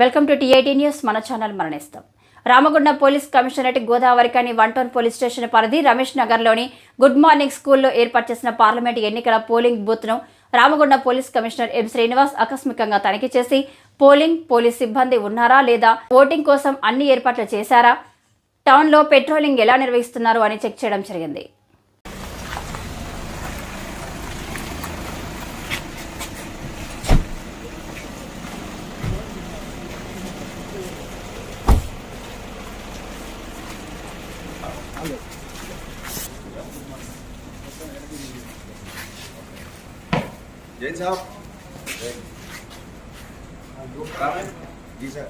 Welcome to TIT news. మన channel మరణిస్తాం. Ramagundam police commissionerate Godavarikhani one town police station పరిధి రమేష్ నగర్లోని good morning స్కూల్లో ఏర్పాటు చేసిన పార్లమెంట్ ఎన్నికల polling బూత్ను Ramagundam police commissioner M Srinivas ఆకస్మికంగా తనిఖీ చేసి పోలింగ్ పోలీస్ సిబ్బంది ఉన్నారా లేదా ఓటింగ్ కోసం అన్ని ఏర్పాట్లు చేశారా టౌన్లో పెట్రోలింగ్ ఎలా నిర్వహిస్తున్నారు అని చెక్ చేయడం జరిగింది. जैन साहब राम जी सर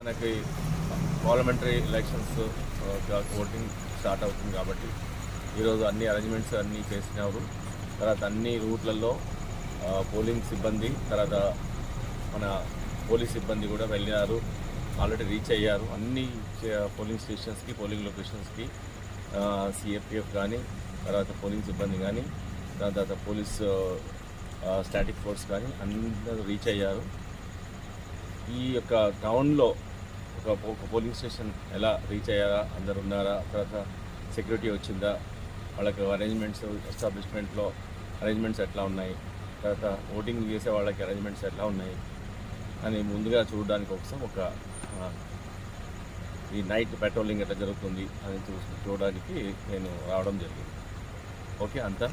మనకి పార్లమెంటరీ ఎలక్షన్స్ ఓటింగ్ స్టార్ట్ అవుతుంది కాబట్టి ఈరోజు అన్ని అరేంజ్మెంట్స్ అన్నీ చేసినారు. తర్వాత అన్ని రూట్లలో uh, పోలింగ్ సిబ్బంది తర్వాత మన పోలీస్ సిబ్బంది కూడా వెళ్ళినారు. ఆల్రెడీ రీచ్ అయ్యారు. అన్ని పోలింగ్ స్టేషన్స్కి పోలింగ్ లొకేషన్స్కి సిఎఫ్పిఎఫ్ కానీ తర్వాత పోలింగ్ సిబ్బంది కానీ తర్వాత పోలీస్ స్టాటిక్ ఫోర్స్ కానీ అందరూ రీచ్ అయ్యారు. ఈ యొక్క టౌన్లో ఒక ఒక పోలింగ్ స్టేషన్ ఎలా రీచ్ అయ్యారా? అందరు ఉన్నారా? తర్వాత సెక్యూరిటీ వచ్చిందా? వాళ్ళకి అరేంజ్మెంట్స్ ఎస్టాబ్లిష్మెంట్లో అరేంజ్మెంట్స్ ఎట్లా ఉన్నాయి? తర్వాత ఓటింగ్ చేసే వాళ్ళకి అరేంజ్మెంట్స్ ఎట్లా ఉన్నాయి? అని ముందుగా చూడడానికి కోసం ఒక ఈ నైట్ పెట్రోలింగ్ ఎట్లా జరుగుతుంది అని చూ చూడడానికి నేను రావడం జరిగింది. ఓకే అంతా